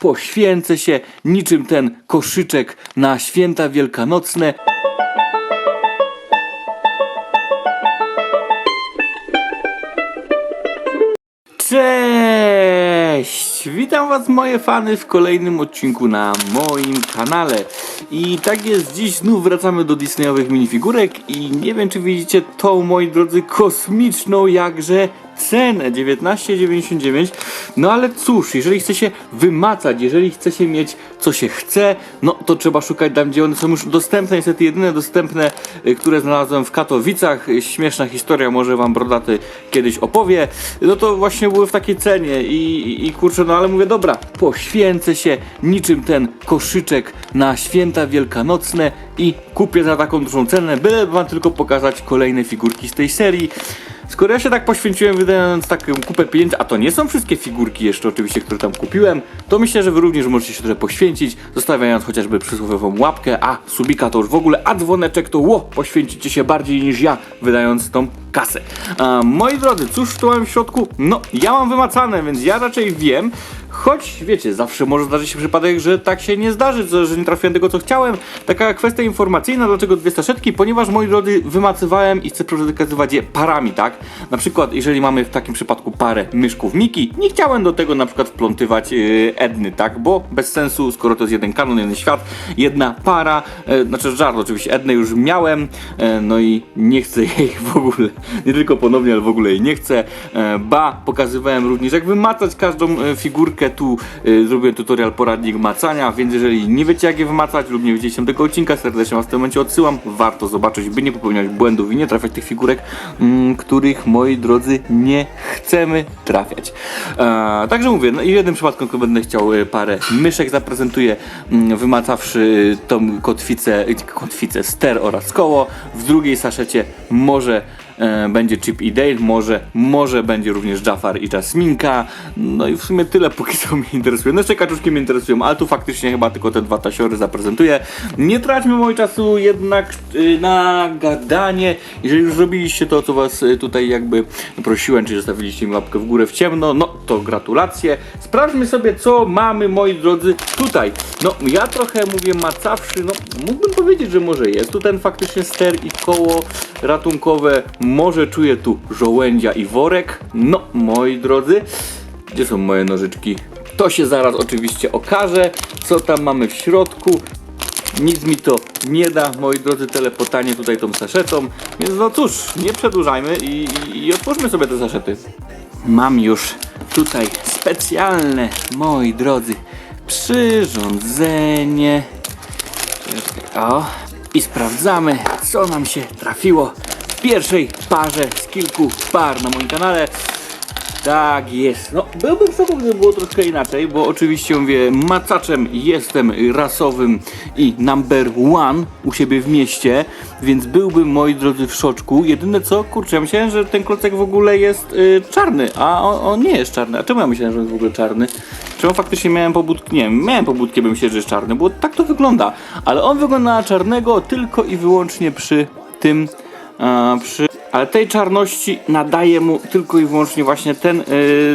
poświęcę się niczym ten koszyczek na święta wielkanocne. Cześć! Witam was moje fany w kolejnym odcinku na moim kanale. I tak jest, dziś znów wracamy do Disneyowych minifigurek i nie wiem czy widzicie tą, moi drodzy, kosmiczną jakże cenę 19,99 no ale cóż, jeżeli chce się wymacać, jeżeli chce się mieć co się chce, no to trzeba szukać tam gdzie one są już dostępne, niestety jedyne dostępne, y, które znalazłem w Katowicach, śmieszna historia, może wam brodaty kiedyś opowie, no to właśnie były w takiej cenie i, i, i kurczę, no ale mówię, dobra, poświęcę się niczym ten koszyczek na święta wielkanocne i kupię za taką dużą cenę, byle wam tylko pokazać kolejne figurki z tej serii. Skoro ja się tak poświęciłem wydając taką kupę pieniędzy, a to nie są wszystkie figurki jeszcze oczywiście, które tam kupiłem, to myślę, że wy również możecie się trochę poświęcić, zostawiając chociażby przysłowiową łapkę, a subika to już w ogóle, a dzwoneczek to ło, poświęcicie się bardziej niż ja, wydając tą kasę. A, moi drodzy, cóż tu mam w środku? No, ja mam wymacane, więc ja raczej wiem, Choć wiecie, zawsze może zdarzyć się przypadek, że tak się nie zdarzy, że nie trafiłem tego co chciałem. Taka kwestia informacyjna, dlaczego dwie saszetki? Ponieważ moi drodzy wymacywałem i chcę przekazywać je parami, tak? Na przykład, jeżeli mamy w takim przypadku parę myszków Miki, nie chciałem do tego na przykład wplątywać yy, Edny, tak? Bo bez sensu, skoro to jest jeden kanon, jeden świat, jedna para, yy, znaczy żart oczywiście, Edny już miałem, yy, no i nie chcę jej w ogóle, nie tylko ponownie, ale w ogóle jej nie chcę. Yy, ba, pokazywałem również jak wymacać każdą yy, figurkę, tu y, zrobiłem tutorial poradnik macania, więc jeżeli nie wiecie jak je wymacać lub nie widzieliście tego odcinka, serdecznie was w tym momencie odsyłam. Warto zobaczyć, by nie popełniać błędów i nie trafiać tych figurek, mm, których moi drodzy nie chcemy trafiać. E, także mówię, no i w jednym przypadku tylko będę chciał y, parę myszek zaprezentuję, mm, wymacawszy y, tą kotwicę, kotwicę ster oraz koło. W drugiej saszecie może e, będzie Chip i Dale, może, może będzie również Jafar i Jasminka. No i w sumie tyle póki co mnie interesuje. No jeszcze kaczuszki mnie interesują, ale tu faktycznie chyba tylko te dwa tasiory zaprezentuję. Nie traćmy mojego czasu jednak y, na gadanie. Jeżeli już zrobiliście to, co was y, tutaj jakby prosiłem, czyli zostawiliście mi łapkę w górę w ciemno, no to gratulacje. Sprawdźmy sobie, co mamy, moi drodzy, tutaj. No, ja trochę mówię macawszy, no mógłbym powiedzieć, że może jest tu ten faktycznie ster i koło ratunkowe, może czuję tu żołędzia i worek. No, moi drodzy, gdzie są moje nożyczki? To się zaraz oczywiście okaże, co tam mamy w środku. Nic mi to nie da, moi drodzy, telepotanie tutaj tą saszetą. Więc no cóż, nie przedłużajmy i, i, i otwórzmy sobie te saszety. Mam już tutaj specjalne, moi drodzy, przyrządzenie. O, i sprawdzamy, co nam się trafiło pierwszej parze z kilku par na moim kanale. Tak jest. No, byłbym szoku, gdyby było troszkę inaczej, bo oczywiście mówię, macaczem jestem rasowym i number one u siebie w mieście, więc byłbym, moi drodzy, w szoczku. Jedyne co, kurczę, ja myślałem, że ten klocek w ogóle jest y, czarny, a on, on nie jest czarny. A czemu ja myślałem, że on jest w ogóle czarny? Czemu faktycznie miałem pobudkę? Nie miałem pobudkę, bym myślał, że jest czarny, bo tak to wygląda. Ale on wygląda na czarnego tylko i wyłącznie przy tym, przy... Ale tej czarności nadaje mu tylko i wyłącznie właśnie ten e,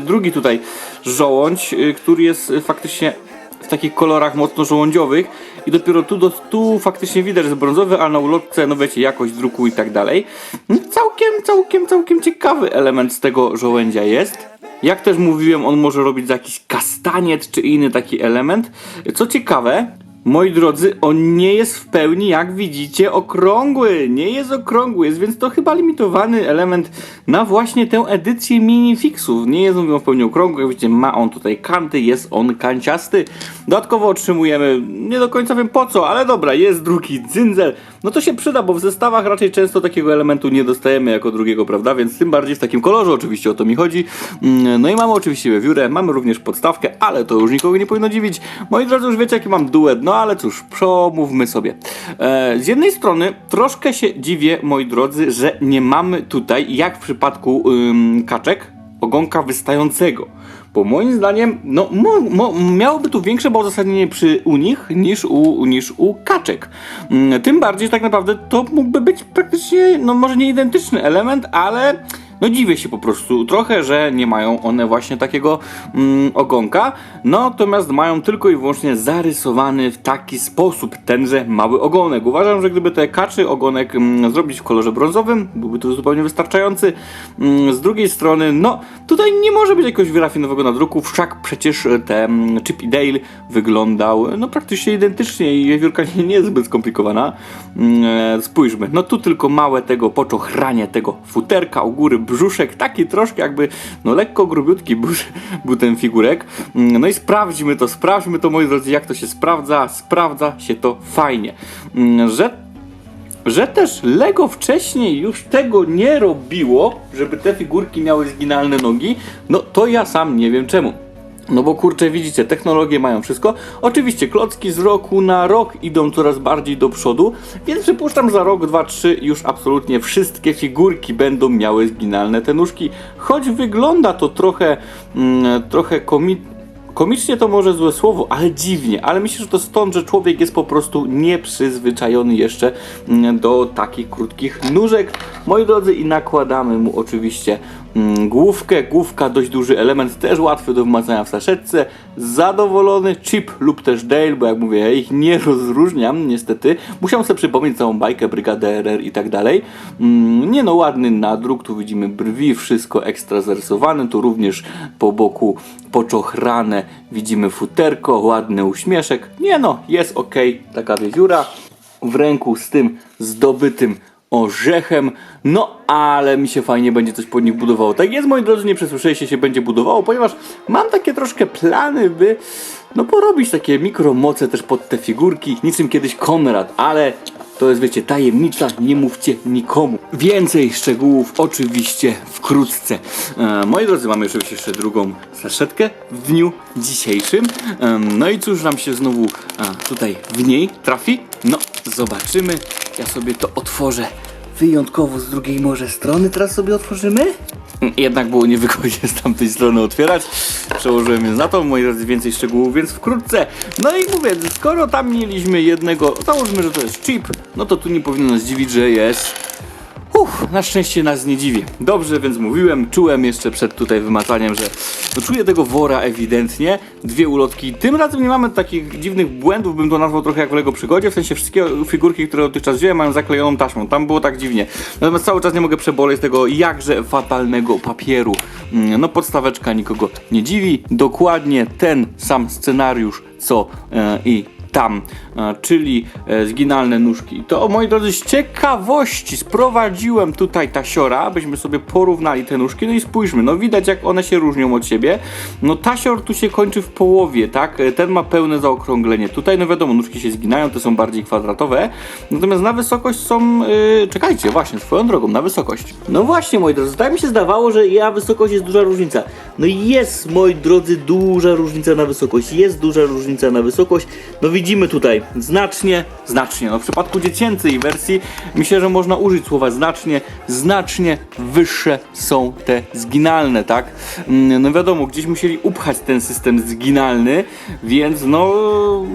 drugi tutaj żołądź, e, który jest faktycznie w takich kolorach mocno żołądziowych i dopiero tu, do, tu faktycznie widać, że brązowy, ale na ulotce, no wiecie, jakość druku i tak dalej. No, Całkiem, całkiem, całkiem ciekawy element z tego żołędzia jest. Jak też mówiłem, on może robić jakiś kastaniet czy inny taki element. Co ciekawe, moi drodzy, on nie jest w pełni, jak widzicie, okrągły. Nie jest okrągły, jest więc to chyba limitowany element na właśnie tę edycję minifixów. Nie jest on w pełni okrągły, jak widzicie, ma on tutaj kanty, jest on kanciasty. Dodatkowo otrzymujemy, nie do końca wiem po co, ale dobra, jest drugi cyndzel. No to się przyda, bo w zestawach raczej często takiego elementu nie dostajemy jako drugiego, prawda? Więc tym bardziej w takim kolorze oczywiście o to mi chodzi. Mm, No i mamy oczywiście wiewiórę, mamy również podstawkę, ale to już nikogo nie powinno dziwić. Moi drodzy, już wiecie jaki mam duet, no ale cóż, przomówmy sobie. E, z jednej strony troszkę się dziwię, moi drodzy, że nie mamy tutaj, jak w przypadku ym, kaczek, ogonka wystającego. Bo moim zdaniem, no, mo, mo, miałoby tu większe uzasadnienie przy u nich niż u, niż u kaczek. Mm, Tym bardziej, że tak naprawdę to mógłby być praktycznie, no może nie identyczny element, ale no dziwię się po prostu trochę, że nie mają one właśnie takiego mm, ogonka, natomiast mają tylko i wyłącznie zarysowany w taki sposób tenże mały ogonek. Uważam, że gdyby te kaczy ogonek mm, zrobić w kolorze brązowym, byłby to zupełnie wystarczający. Mm, z drugiej strony, no tutaj nie może być jakiegoś wyrafinowanego nadruku, wszak przecież te mm, Chip i Dale wyglądał no praktycznie identycznie i wiewiórka nie, nie jest zbyt skomplikowana. Mm, e, spójrzmy, no tu tylko małe tego poczochranie tego futerka u góry, brzuszek, taki troszkę jakby, no lekko grubiutki był, był ten figurek. Mm, No i sprawdźmy to, sprawdźmy to moi drodzy, jak to się sprawdza, sprawdza się to fajnie. Mm, Że że też Lego wcześniej już tego nie robiło, żeby te figurki miały zginalne nogi, no to ja sam nie wiem czemu. No bo kurczę, widzicie, technologie mają wszystko. Oczywiście klocki z roku na rok idą coraz bardziej do przodu, więc przypuszczam, za rok, dwa, trzy już absolutnie wszystkie figurki będą miały zginalne te nóżki. Choć wygląda to trochę, mm, trochę komi Komicznie to może złe słowo, ale dziwnie. Ale myślę, że to stąd, że człowiek jest po prostu nieprzyzwyczajony jeszcze mm, do takich krótkich nóżek. Moi drodzy, i nakładamy mu oczywiście główkę. Główka dość duży element, też łatwy do wmacania w saszetce. Zadowolony chip lub też Dale, bo jak mówię, ja ich nie rozróżniam niestety. Musiałem sobie przypomnieć całą bajkę, brygadę RR i tak dalej. Mm, nie no, ładny nadruk, tu widzimy brwi, wszystko ekstra zarysowane. Tu również po boku poczochrane widzimy futerko, ładny uśmieszek. Nie no, jest ok, taka wiewióra w ręku z tym zdobytym orzechem, no ale mi się fajnie będzie coś pod nich budowało. Tak jest, moi drodzy, nie przesłyszeliście się będzie budowało, ponieważ mam takie troszkę plany, by no porobić takie mikromoce też pod te figurki, niczym kiedyś Konrad, ale to jest, wiecie, tajemnica, nie mówcie nikomu. Więcej szczegółów oczywiście wkrótce. E, moi drodzy, mamy oczywiście jeszcze drugą saszetkę w dniu dzisiejszym. E, no i cóż nam się znowu a, tutaj w niej trafi? No, zobaczymy. Ja sobie to otworzę wyjątkowo z drugiej może strony. Teraz sobie otworzymy. Jednak było niewygodnie z tamtej strony otwierać. Przełożyłem je na to, moi drodzy, więcej szczegółów, więc wkrótce. No i mówię, skoro tam mieliśmy jednego, załóżmy, że to jest chip, no to tu nie powinno nas dziwić, że jest Na szczęście nas nie dziwi. Dobrze, więc mówiłem, czułem jeszcze przed tutaj wymacaniem, że no czuję tego wora ewidentnie. Dwie ulotki. Tym razem nie mamy takich dziwnych błędów, bym to nazwał trochę jak w Lego Przygodzie. W sensie wszystkie figurki, które dotychczas wziąłem, mają zaklejoną taśmą. Tam było tak dziwnie. Natomiast cały czas nie mogę przeboleć tego jakże fatalnego papieru. Mm, No podstaweczka nikogo nie dziwi. Dokładnie ten sam scenariusz, co e, i tam, czyli e, zginalne nóżki. To moi drodzy, z ciekawości sprowadziłem tutaj tasiora, abyśmy sobie porównali te nóżki. No i spójrzmy, no widać jak one się różnią od siebie. No tasior tu się kończy w połowie, tak? E, Ten ma pełne zaokrąglenie. Tutaj, no wiadomo, nóżki się zginają, te są bardziej kwadratowe. Natomiast na wysokość są. Yy, czekajcie, właśnie, swoją drogą, na wysokość. No właśnie, moi drodzy, tak mi się zdawało, że ja wysokość jest duża różnica. No jest, moi drodzy, duża różnica na wysokość. Jest duża różnica na wysokość. No widzimy tutaj znacznie, znacznie. No w przypadku dziecięcej wersji myślę, że można użyć słowa znacznie, znacznie wyższe są te zginalne, tak? Mm, No wiadomo, gdzieś musieli upchać ten system zginalny, więc no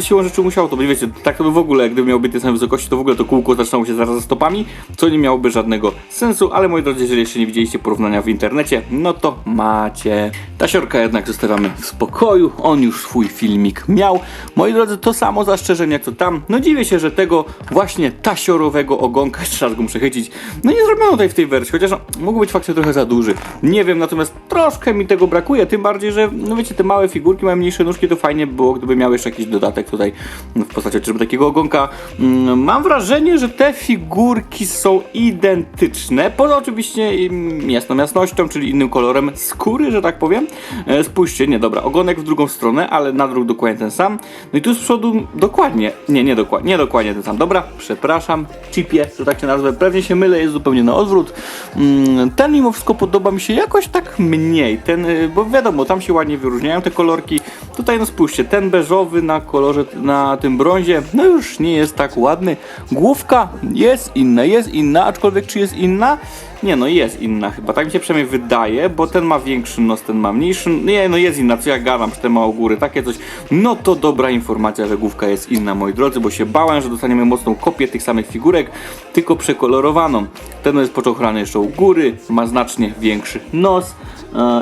siłą rzeczy musiało to być, wiecie, tak to by w ogóle, gdyby miał być tej samej wysokości, to w ogóle to kółko zaczynało się zaraz za stopami, co nie miałoby żadnego sensu, ale moi drodzy, jeżeli jeszcze nie widzieliście porównania w internecie, no to macie. Tasiorka jednak zostawiamy w spokoju, on już swój filmik miał. Moi drodzy, to samo zastrzeżenie co tam. No dziwię się, że tego właśnie tasiorowego ogonka, raz go muszę chycić, no nie zrobiono tutaj w tej wersji, chociaż no, mógł być faktycznie trochę za duży. Nie wiem, natomiast troszkę mi tego brakuje, tym bardziej, że no wiecie, te małe figurki mają mniejsze nóżki, to fajnie by było, gdyby miały jeszcze jakiś dodatek tutaj w postaci chociażby takiego ogonka. Mm, Mam wrażenie, że te figurki są identyczne, poza oczywiście mm, jasną jasnością, czyli innym kolorem skóry, że tak powiem. E, Spójrzcie, nie dobra, ogonek w drugą stronę, ale nadruk dokładnie ten sam. No i tu z przodu dokładnie, nie, nie dokładnie, nie dokładnie ten sam. Dobra, przepraszam, chipie, że tak się nazwę, pewnie się mylę, jest zupełnie na odwrót. Mm, Ten mimo wszystko podoba mi się jakoś tak mniej, ten, y, bo wiadomo, tam się ładnie wyróżniają te kolorki. Tutaj no spójrzcie, ten beżowy na kolorze, na tym brązie, no już nie jest tak ładny. Główka jest inna, jest inna, aczkolwiek czy jest inna? Nie no, jest inna chyba, tak mi się przynajmniej wydaje, bo ten ma większy nos, ten ma mniejszy. Nie no, jest inna, co ja gadam, że ten ma u góry, takie coś. No to dobra informacja, że główka jest inna, moi drodzy, bo się bałem, że dostaniemy mocną kopię tych samych figurek, tylko przekolorowaną. Ten jest poczochrany jeszcze u góry, ma znacznie większy nos.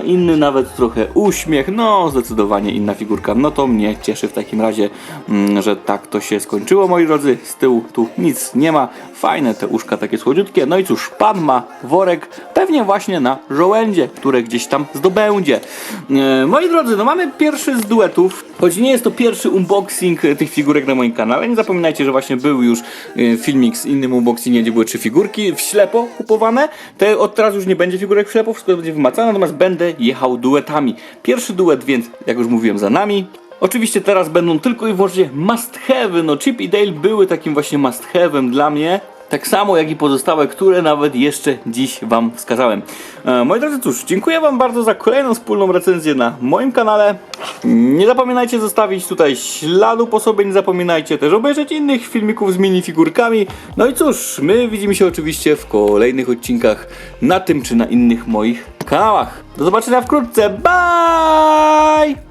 Inny nawet trochę uśmiech, no zdecydowanie inna figurka. No to mnie cieszy w takim razie, mm, że tak to się skończyło, moi drodzy. Z tyłu tu nic nie ma. Fajne te uszka takie słodziutkie. No i cóż, pan ma worek pewnie właśnie na żołędzie, które gdzieś tam zdobędzie. E, moi drodzy, no mamy pierwszy z duetów. Choć nie jest to pierwszy unboxing e, tych figurek na moim kanale, nie zapominajcie, że właśnie był już e, filmik z innym unboxingiem, gdzie były trzy figurki w ślepo kupowane. Te od teraz już nie będzie figurek w ślepo, wszystko będzie wymacane, natomiast będę jechał duetami. Pierwszy duet, więc jak już mówiłem, za nami. Oczywiście teraz będą tylko i wyłącznie must have. No Chip i Dale były takim właśnie must have'em dla mnie. Tak samo jak i pozostałe, które nawet jeszcze dziś Wam wskazałem. E, moi drodzy, cóż, dziękuję Wam bardzo za kolejną wspólną recenzję na moim kanale. Nie zapominajcie zostawić tutaj śladu po sobie, nie zapominajcie też obejrzeć innych filmików z minifigurkami. No i cóż, my widzimy się oczywiście w kolejnych odcinkach na tym czy na innych moich kanałach. Do zobaczenia wkrótce, bye!